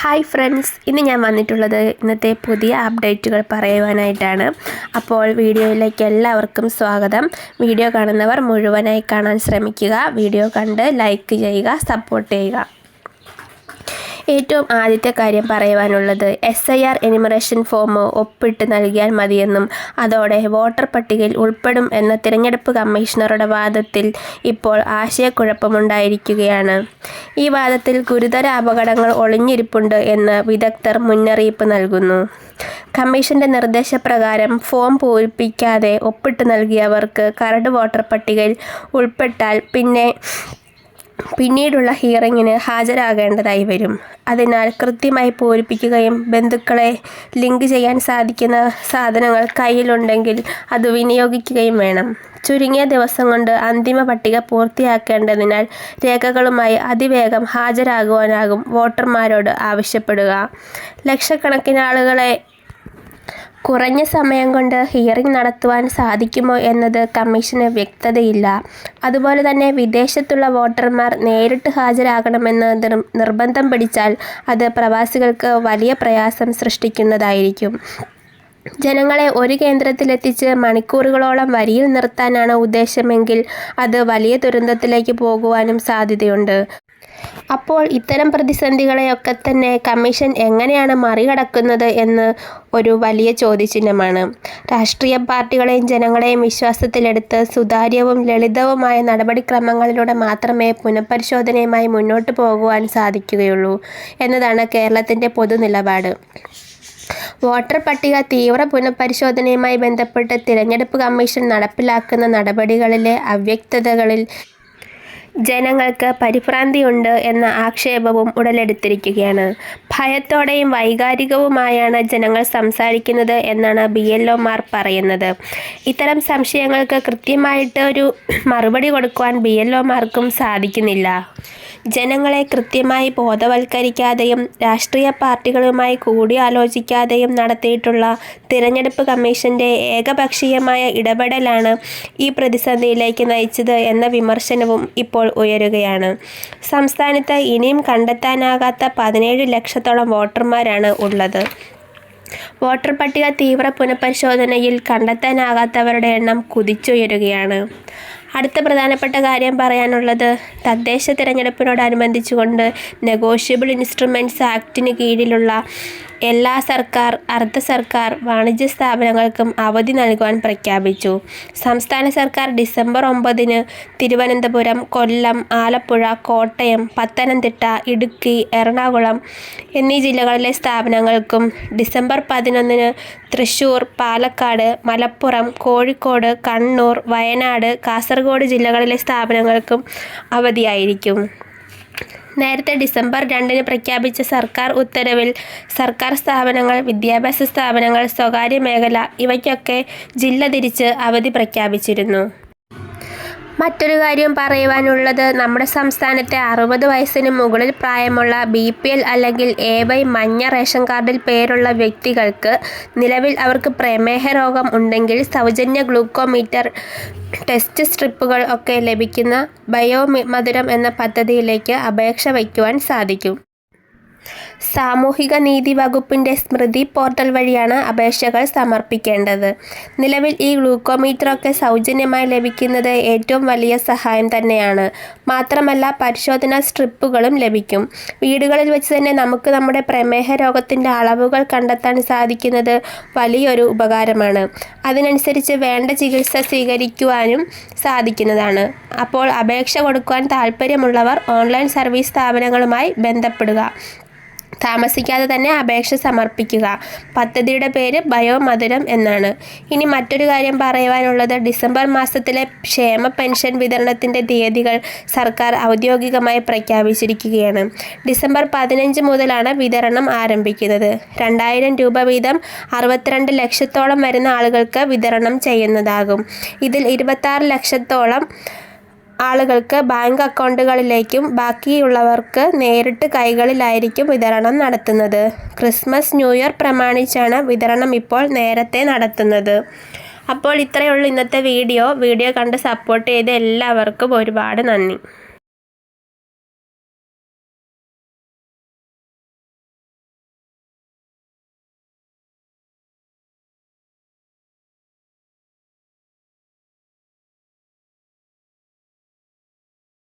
Hi friends ഇന്ന് ഞാൻ വന്നിട്ടുള്ളത് ഇന്നത്തെ പുതിയ അപ്ഡേറ്റുകൾ പറയുവാനായിട്ടാണ്. അപ്പോൾ വീഡിയോയിലേക്ക് എല്ലാവർക്കും സ്വാഗതം. വീഡിയോ കാണുന്നവർ മുഴുവനായി കാണാൻ ശ്രമിക്കുക. വീഡിയോ കണ്ട് ലൈക്ക് ചെയ്യുക സപ്പോർട്ട് ചെയ്യുക. ഏറ്റവും ആദ്യത്തെ കാര്യം പറയുവാനുള്ളത് S I R enumeration form ഒപ്പിട്ട് നൽകിയാൽ മതിയെന്നും അതോടെ വോട്ടർ പട്ടികയിൽ ഉൾപ്പെടും എന്ന തിരഞ്ഞെടുപ്പ് കമ്മീഷണറുടെ വാദത്തിൽ ഇപ്പോൾ ആശയക്കുഴപ്പമുണ്ടായിരിക്കുകയാണ്. ഈ വാദത്തിൽ ഗുരുതര അപകടങ്ങൾ ഒളിഞ്ഞിരിപ്പുണ്ട് എന്ന് വിദഗ്ധർ മുന്നറിയിപ്പ് നൽകുന്നു. കമ്മീഷന്റെ നിർദ്ദേശപ്രകാരം ഫോം പൂരിപ്പിക്കാതെ ഒപ്പിട്ട് നൽകിയവർക്ക് കരട് വോട്ടർ പട്ടികയിൽ ഉൾപ്പെട്ടാൽ പിന്നെ പിന്നീടുള്ള ഹിയറിങ്ങിന് ഹാജരാകേണ്ടതായി വരും. അതിനാൽ കൃത്യമായി പൂരിപ്പിക്കുകയും ബന്ധുക്കളെ ലിങ്ക് ചെയ്യാൻ സാധിക്കുന്ന സാധനങ്ങൾ കയ്യിലുണ്ടെങ്കിൽ അത് വിനിയോഗിക്കുകയും വേണം. ചുരുങ്ങിയ ദിവസം കൊണ്ട് അന്തിമ പട്ടിക പൂർത്തിയാക്കേണ്ടതിനാൽ രേഖകളുമായി അതിവേഗം ഹാജരാകുവാനാകും വോട്ടർമാരോട് ആവശ്യപ്പെടുക. ലക്ഷക്കണക്കിന് ആളുകളെ കുറഞ്ഞ സമയം കൊണ്ട് ഹിയറിംഗ് നടത്തുവാൻ സാധിക്കുമോ എന്നത് കമ്മീഷന് വ്യക്തതയില്ല. അതുപോലെ തന്നെ വിദേശത്തുള്ള വോട്ടർമാർ നേരിട്ട് ഹാജരാകണമെന്ന് നിർബന്ധം പിടിച്ചാൽ അത് പ്രവാസികൾക്ക് വലിയ പ്രയാസം സൃഷ്ടിക്കുന്നതായിരിക്കും. ജനങ്ങളെ ഒരു കേന്ദ്രത്തിലെത്തിച്ച് മണിക്കൂറുകളോളം വരിയിൽ നിർത്താനാണ് ഉദ്ദേശമെങ്കിൽ അത് വലിയ ദുരന്തത്തിലേക്ക് പോകുവാനും സാധ്യതയുണ്ട്. അപ്പോൾ ഇത്തരം പ്രതിസന്ധികളെയൊക്കെ തന്നെ കമ്മീഷൻ എങ്ങനെയാണ് മറികടക്കുന്നത് എന്ന് ഒരു വലിയ ചോദ്യചിഹ്നമാണ്. രാഷ്ട്രീയ പാർട്ടികളെയും ജനങ്ങളെയും വിശ്വാസത്തിലെടുത്ത് സുതാര്യവും ലളിതവുമായ നടപടിക്രമങ്ങളിലൂടെ മാത്രമേ പുനഃപരിശോധനയുമായി മുന്നോട്ട് പോകുവാൻ സാധിക്കുകയുള്ളൂ എന്നതാണ് കേരളത്തിന്റെ പൊതുനിലപാട് വോട്ടർ പട്ടിക തീവ്ര പുനഃപരിശോധനയുമായി ബന്ധപ്പെട്ട് തിരഞ്ഞെടുപ്പ് കമ്മീഷൻ നടപ്പിലാക്കുന്ന നടപടികളിലെ അവ്യക്തതകളിൽ ജനങ്ങൾക്ക് പരിഭ്രാന്തിയുണ്ട് എന്ന ആക്ഷേപവും ഉടലെടുത്തിരിക്കുകയാണ്. ഭയത്തോടെയും വൈകാരികവുമായാണ് ജനങ്ങൾ സംസാരിക്കുന്നത് എന്നാണ് ബി എൽ ഒമാർ പറയുന്നത്. ഇത്തരം സംശയങ്ങൾക്ക് കൃത്യമായിട്ട് ഒരു മറുപടി കൊടുക്കുവാൻ ബി എൽ ഒമാർക്കും സാധിക്കുന്നില്ല. ജനങ്ങളെ കൃത്യമായി ബോധവൽക്കരിക്കാതെയും രാഷ്ട്രീയ പാർട്ടികളുമായി കൂടിയാലോചിക്കാതെയും നടത്തിയിട്ടുള്ള തിരഞ്ഞെടുപ്പ് കമ്മീഷന്റെ ഏകപക്ഷീയമായ ഇടപെടലാണ് ഈ പ്രതിസന്ധിയിലേക്ക് നയിച്ചത് എന്ന വിമർശനവും ഇപ്പോൾ ഉയരുകയാണ്. സംസ്ഥാനത്ത് ഇനിയും കണ്ടെത്താനാകാത്ത പതിനേഴ് ലക്ഷത്തോളം വോട്ടർമാരാണ് ഉള്ളത്. വോട്ടർ പട്ടിക തീവ്ര പുനഃപരിശോധനയിൽ കണ്ടെത്താനാകാത്തവരുടെ എണ്ണം കുതിച്ചുയരുകയാണ്. അടുത്ത പ്രധാനപ്പെട്ട കാര്യം പറയാനുള്ളത് തദ്ദേശ തിരഞ്ഞെടുപ്പിനോടനുബന്ധിച്ചുകൊണ്ട് നെഗോഷ്യബിൾ ഇൻസ്ട്രുമെന്റ്സ് ആക്ടിന് കീഴിലുള്ള എല്ലാ സർക്കാർ അർദ്ധ സർക്കാർ വാണിജ്യ സ്ഥാപനങ്ങൾക്കും അവധി നൽകുവാൻ പ്രഖ്യാപിച്ചു. സംസ്ഥാന സർക്കാർ ഡിസംബർ ഒമ്പതിന് തിരുവനന്തപുരം കൊല്ലം ആലപ്പുഴ കോട്ടയം പത്തനംതിട്ട ഇടുക്കി എറണാകുളം എന്നീ ജില്ലകളിലെ സ്ഥാപനങ്ങൾക്കും ഡിസംബർ പതിനൊന്നിന് തൃശൂർ പാലക്കാട് മലപ്പുറം കോഴിക്കോട് കണ്ണൂർ വയനാട് കാസർഗോഡ് ജില്ലകളിലെ സ്ഥാപനങ്ങൾക്കും അവധിയായിരിക്കും. നേരത്തെ ഡിസംബർ രണ്ടിന് പ്രഖ്യാപിച്ച സർക്കാർ ഉത്തരവിൽ സർക്കാർ സ്ഥാപനങ്ങൾ വിദ്യാഭ്യാസ സ്ഥാപനങ്ങൾ സ്വകാര്യ മേഖല ഇവയ്ക്കൊക്കെ ജില്ല തിരിച്ച് അവധി പ്രഖ്യാപിച്ചിരുന്നു. മറ്റൊരു കാര്യം പറയുവാനുള്ളത് നമ്മുടെ സംസ്ഥാനത്തെ അറുപത് വയസ്സിന് മുകളിൽ പ്രായമുള്ള ബി പി എൽ അല്ലെങ്കിൽ എ വൈ മഞ്ഞ റേഷൻ കാർഡിൽ പേരുള്ള വ്യക്തികൾക്ക് നിലവിൽ അവർക്ക് പ്രമേഹ രോഗം ഉണ്ടെങ്കിൽ സൗജന്യ ഗ്ലൂക്കോമീറ്റർ ടെസ്റ്റ് സ്ട്രിപ്പുകൾ ഒക്കെ ലഭിക്കുന്ന ബയോ മധുരം എന്ന പദ്ധതിയിലേക്ക് അപേക്ഷ വയ്ക്കുവാൻ സാധിക്കും. സാമൂഹിക നീതി വകുപ്പിന്റെ സ്മൃതി പോർട്ടൽ വഴിയാണ് അപേക്ഷകൾ സമർപ്പിക്കേണ്ടത്. നിലവിൽ ഈ ഗ്ലൂക്കോമീറ്ററൊക്കെ സൗജന്യമായി ലഭിക്കുന്നത് ഏറ്റവും വലിയ സഹായം തന്നെയാണ്. മാത്രമല്ല പരിശോധനാ സ്ട്രിപ്പുകളും ലഭിക്കും. വീടുകളിൽ വെച്ച് തന്നെ നമുക്ക് നമ്മുടെ പ്രമേഹ രോഗത്തിന്റെ അളവുകൾ കണ്ടെത്താൻ സാധിക്കുന്നത് വലിയൊരു ഉപകാരമാണ്. അതിനനുസരിച്ച് വേണ്ട ചികിത്സ സ്വീകരിക്കുവാനും സാധിക്കുന്നതാണ്. അപ്പോൾ അപേക്ഷ കൊടുക്കുവാൻ താല്പര്യമുള്ളവർ ഓൺലൈൻ സർവീസ് സ്ഥാപനങ്ങളുമായി ബന്ധപ്പെടുക. താമസിക്കാതെ തന്നെ അപേക്ഷ സമർപ്പിക്കുക. പദ്ധതിയുടെ പേര് ബയോമധുരം എന്നാണ്. ഇനി മറ്റൊരു കാര്യം പറയുവാനുള്ളത്. ഡിസംബർ മാസത്തിലെ ക്ഷേമ പെൻഷൻ വിതരണത്തിന്റെ തീയതികൾ സർക്കാർ ഔദ്യോഗികമായി പ്രഖ്യാപിച്ചിരിക്കുകയാണ്. ഡിസംബർ പതിനഞ്ച് മുതലാണ് വിതരണം ആരംഭിക്കുന്നത്. രണ്ടായിരം രൂപ വീതം അറുപത്തിരണ്ട് ലക്ഷത്തോളം വരുന്ന ആളുകൾക്ക് വിതരണം ചെയ്യുന്നതാകും. ഇതിൽ ഇരുപത്താറ് ലക്ഷത്തോളം ആളുകൾക്ക് ബാങ്ക് അക്കൗണ്ടുകളിലേക്കും ബാക്കിയുള്ളവർക്ക് നേരിട്ട് കൈകളിലായിരിക്കും വിതരണം നടത്തുന്നത്. ക്രിസ്മസ് ന്യൂ ഇയർ പ്രമാണിച്ചാണ് വിതരണം ഇപ്പോൾ നേരത്തെ നടത്തുന്നത്. അപ്പോൾ ഇത്രയേ ഉള്ളൂ ഇന്നത്തെ വീഡിയോ. വീഡിയോ കണ്ട് സപ്പോർട്ട് ചെയ്ത എല്ലാവർക്കും ഒരുപാട് നന്ദി.